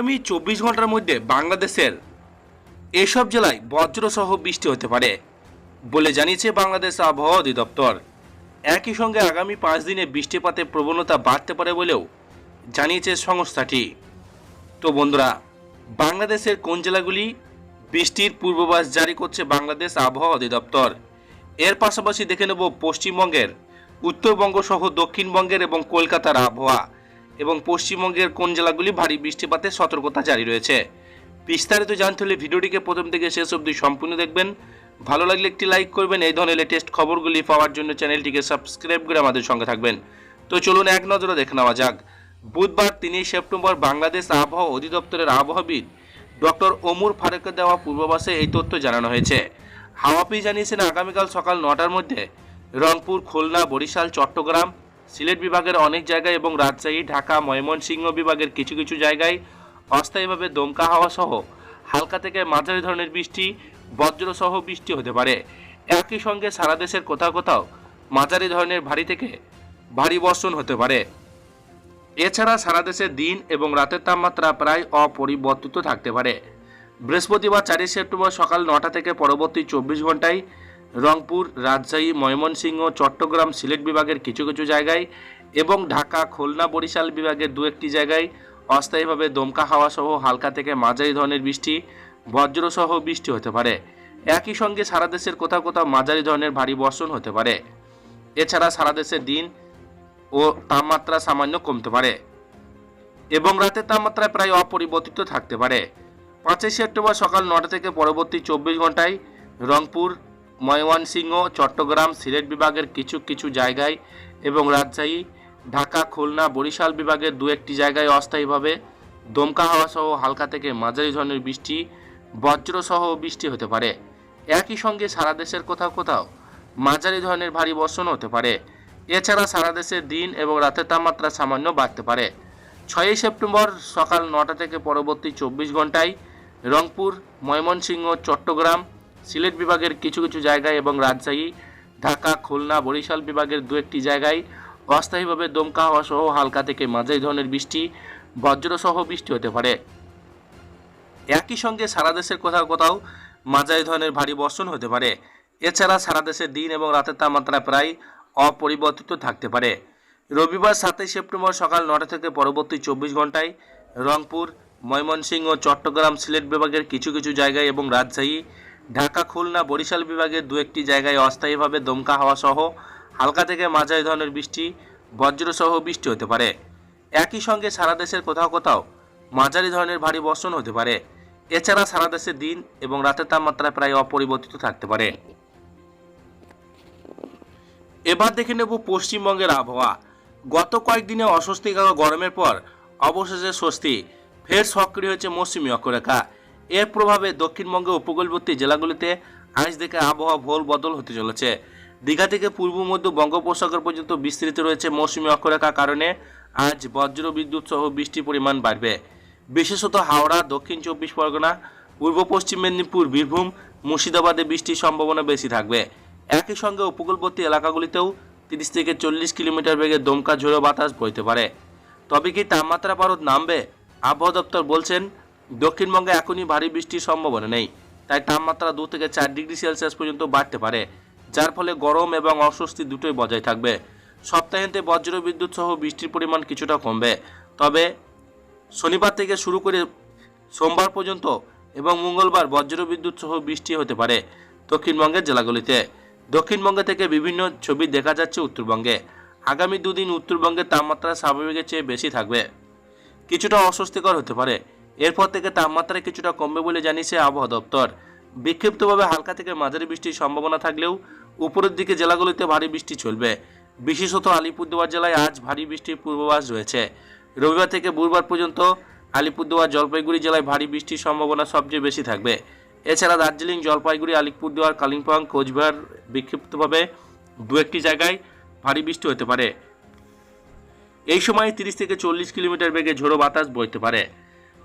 আগামী চব্বিশ ঘণ্টার মধ্যে বাংলাদেশের এসব জেলায় বজ্রসহ বৃষ্টি হতে পারে বলে জানিয়েছে বাংলাদেশ আবহাওয়া অধিদপ্তর। একই সঙ্গে আগামী পাঁচ দিনে বৃষ্টিপাতের প্রবণতা বাড়তে পারে বলেও জানিয়েছে সংস্থাটি। তো বন্ধুরা, বাংলাদেশের কোন জেলাগুলি বৃষ্টির পূর্বাভাস জারি করছে বাংলাদেশ আবহাওয়া অধিদপ্তর? এর পাশাপাশি দেখে নেব পশ্চিমবঙ্গের, উত্তরবঙ্গ সহ দক্ষিণবঙ্গের এবং কলকাতার আবহাওয়া। এবং পশ্চিমবঙ্গের কোন জেলাগুলি ভারী বৃষ্টিপাতের সতর্কতা জারি রয়েছে। বিস্তারিত জানতে হলে ভিডিওটিকে প্রথম থেকে শেষ অবধি সম্পূর্ণ দেখবেন। ভালো লাগলে একটি লাইক করবেন, এই ধরনের লেটেস্ট খবরগুলি পাওয়ার জন্য চ্যানেলটিকে সাবস্ক্রাইব করে আমাদের সঙ্গে থাকবেন। তো চলুন এক নজরে দেখে নেওয়া যাক। বুধবার তিনই সেপ্টেম্বর বাংলাদেশ আবহাওয়া অধিদপ্তরের আবহাওয়াবিদ ডক্টর ওমর ফারুকের দেওয়া পূর্বাভাসে এই তথ্য জানানো হয়েছে। হাওয়াপি জানিয়েছেন, আগামীকাল সকাল নটার মধ্যে রংপুর, খুলনা, বরিশাল, চট্টগ্রাম সিলেট বিভাগের অনেক জায়গায় এবং রাজশাহী, ঢাকা, ময়মনসিংহ বিভাগের কিছু কিছু জায়গায় অস্থায়ীভাবে দমকা হাওয়া সহ হালকা থেকে মাঝারি ধরনের বৃষ্টি, বজ্রসহ বৃষ্টি হতে পারে। একই সঙ্গে সারা দেশের কোথাও কোথাও মাঝারি ধরনের ভারী থেকে ভারী বর্ষণ হতে পারে। এছাড়া সারা দেশে দিন এবং রাতের তাপমাত্রা প্রায় অপরিবর্তিত থাকতে পারে। বৃহস্পতিবার চারই সেপ্টেম্বর সকাল নটা থেকে পরবর্তী চব্বিশ ঘন্টায় রংপুর, রাজশাহী, ময়মনসিংহ, চট্টগ্রাম, সিলেট বিভাগের কিছু কিছু জায়গায় এবং ঢাকা, খুলনা, বরিশাল বিভাগের দু একটি জায়গায় অস্থায়ীভাবে দমকা হাওয়া সহ হালকা থেকে মাঝারি ধরনের বৃষ্টি, বজ্রসহ বৃষ্টি হতে পারে। একই সঙ্গে সারা দেশের কোথাও কোথাও মাঝারি ধরনের ভারী বর্ষণ হতে পারে। এছাড়া সারা দেশে দিন ও তাপমাত্রা সামান্য কমতে পারে এবং রাতের তাপমাত্রা প্রায় অপরিবর্তিত থাকতে পারে। পাঁচই সেপ্টেম্বর সকাল নটা থেকে পরবর্তী চব্বিশ ঘন্টায় রংপুর ময়মনসিংহ, চট্টগ্রাম, সিলেট বিভাগের কিছু কিছু জায়গায় এবং রাজশাহী, ঢাকা, খুলনা, বরিশাল বিভাগের দু একটি জায়গায় অস্থায়ীভাবে দমকা হাওয়া সহ হালকা থেকে মাঝারি ধরনের বৃষ্টি, বজ্রসহ বৃষ্টি হতে পারে। একই সঙ্গে সারা দেশের কোথাও কোথাও মাঝারি ধরনের ভারী বর্ষণ হতে পারে। এছাড়া সারা দেশে দিন এবং রাতের তাপমাত্রা সামান্য বাড়তে পারে। ছয়ই সেপ্টেম্বর সকাল নটা থেকে পরবর্তী চব্বিশ ঘন্টায় রংপুর, ময়মনসিংহ, চট্টগ্রাম সিলেট বিভাগের কিছু কিছু জায়গায় এবং রাজশাহী, ঢাকা, খুলনা, বরিশাল বিভাগের দু একটি জায়গায় অস্থায়ীভাবে দমকা হওয়া সহ হালকা থেকে মাঝারি ধরনের বৃষ্টি, বজ্রসহ বৃষ্টি হতে পারে। একই সঙ্গে সারা দেশের কোথাও কোথাও মাঝারি ধরনের ভারী বর্ষণ হতে পারে। এছাড়া সারা দেশে দিন এবং রাতের তাপমাত্রা প্রায় অপরিবর্তিত থাকতে পারে। রবিবার সাতই সেপ্টেম্বর সকাল নটা থেকে পরবর্তী চব্বিশ ঘন্টায় রংপুর, ময়মনসিংহ চট্টগ্রাম সিলেট বিভাগের কিছু কিছু জায়গায় এবং রাজশাহী ঢাকা, খুলনা, বরিশাল বিভাগের দু একটি জায়গায় অস্থায়ীভাবে দমকা হাওয়া সহ হালকা থেকে মাঝারি ধরনের বৃষ্টি, বজ্রসহ বৃষ্টি হতে পারে। একই সঙ্গে সারা দেশের কোথাও কোথাও মাঝারি ধরনের ভারী বর্ষণ হতে পারে। এছাড়া সারা দেশে দিন এবং রাতের তাপমাত্রা প্রায় অপরিবর্তিত থাকতে পারে। এবার দেখে নেব পশ্চিমবঙ্গের আবহাওয়া। গত কয়েকদিনে অস্বস্তিকর গরমের পর অবশেষে স্বস্তি, ফের সক্রিয় হয়েছে মৌসুমী অক্ষরেখা। এর প্রভাবে দক্ষিণবঙ্গের উপকূলবর্তী জেলাগুলিতে আজ থেকে আবহাওয়া ভোল বদল হতে চলেছে। দীঘা থেকে পূর্ব মধ্য বঙ্গোপসাগর পর্যন্ত বিস্তৃত রয়েছে মৌসুমি অক্ষরেখার কারণে আজ বজ্র বিদ্যুৎ সহ বৃষ্টির পরিমাণ বাড়বে। বিশেষত হাওড়া, দক্ষিণ চব্বিশ পরগনা, পূর্ব পশ্চিম মেদিনীপুর, বীরভূম, মুর্শিদাবাদে বৃষ্টির সম্ভাবনা বেশি থাকবে। একই সঙ্গে উপকূলবর্তী এলাকাগুলিতেও তিরিশ থেকে চল্লিশ কিলোমিটার বেগে দমকা ঝোড়ো বাতাস বইতে পারে। তবে কি তাপমাত্রা পারদ নামবে? আবহাওয়া দপ্তর বলছেন দক্ষিণবঙ্গে এখনই ভারী বৃষ্টির সম্ভাবনা নেই, তাই তাপমাত্রা দু থেকে চার ডিগ্রি সেলসিয়াস পর্যন্ত বাড়তে পারে, যার ফলে গরম এবং অস্বস্তি দুটোই বজায় থাকবে। সপ্তাহান্তে বজ্র বিদ্যুৎ সহ বৃষ্টির পরিমাণ কিছুটা কমবে। তবে শনিবার থেকে শুরু করে সোমবার পর্যন্ত এবং মঙ্গলবার বজ্র বিদ্যুৎ সহ বৃষ্টি হতে পারে দক্ষিণবঙ্গের জেলাগুলিতে। দক্ষিণবঙ্গে থেকে বিভিন্ন ছবি দেখা যাচ্ছে উত্তরবঙ্গে। আগামী দুদিন উত্তরবঙ্গের তাপমাত্রা স্বাভাবিকের চেয়ে বেশি থাকবে। কিছুটা অস্বস্তিকর হতে পারে। এরপর থেকে তাপমাত্রা কিছুটা কমবে বলে জানিয়েছে আবহাওয়া দপ্তর। বিক্ষিপ্তভাবে হালকা থেকে মাঝারি বৃষ্টির সম্ভাবনা থাকলেও উপরের দিকে জেলাগুলিতে ভারী বৃষ্টি চলবে। বিশেষত আলিপুরদুয়ার জেলায় আজ ভারী বৃষ্টির পূর্বাভাস রয়েছে। রবিবার থেকে বুধবার পর্যন্ত আলিপুরদুয়ার, জলপাইগুড়ি জেলায় ভারী বৃষ্টির সম্ভাবনা সবচেয়ে বেশি থাকবে। এছাড়া দার্জিলিং, জলপাইগুড়ি, আলিপুরদুয়ার, কালিম্পং, কোচবিহার বিক্ষিপ্তভাবে দু একটি জায়গায় ভারী বৃষ্টি হতে পারে। এই সময় তিরিশ থেকে চল্লিশ কিলোমিটার বেগে ঝোড়ো বাতাস বইতে পারে।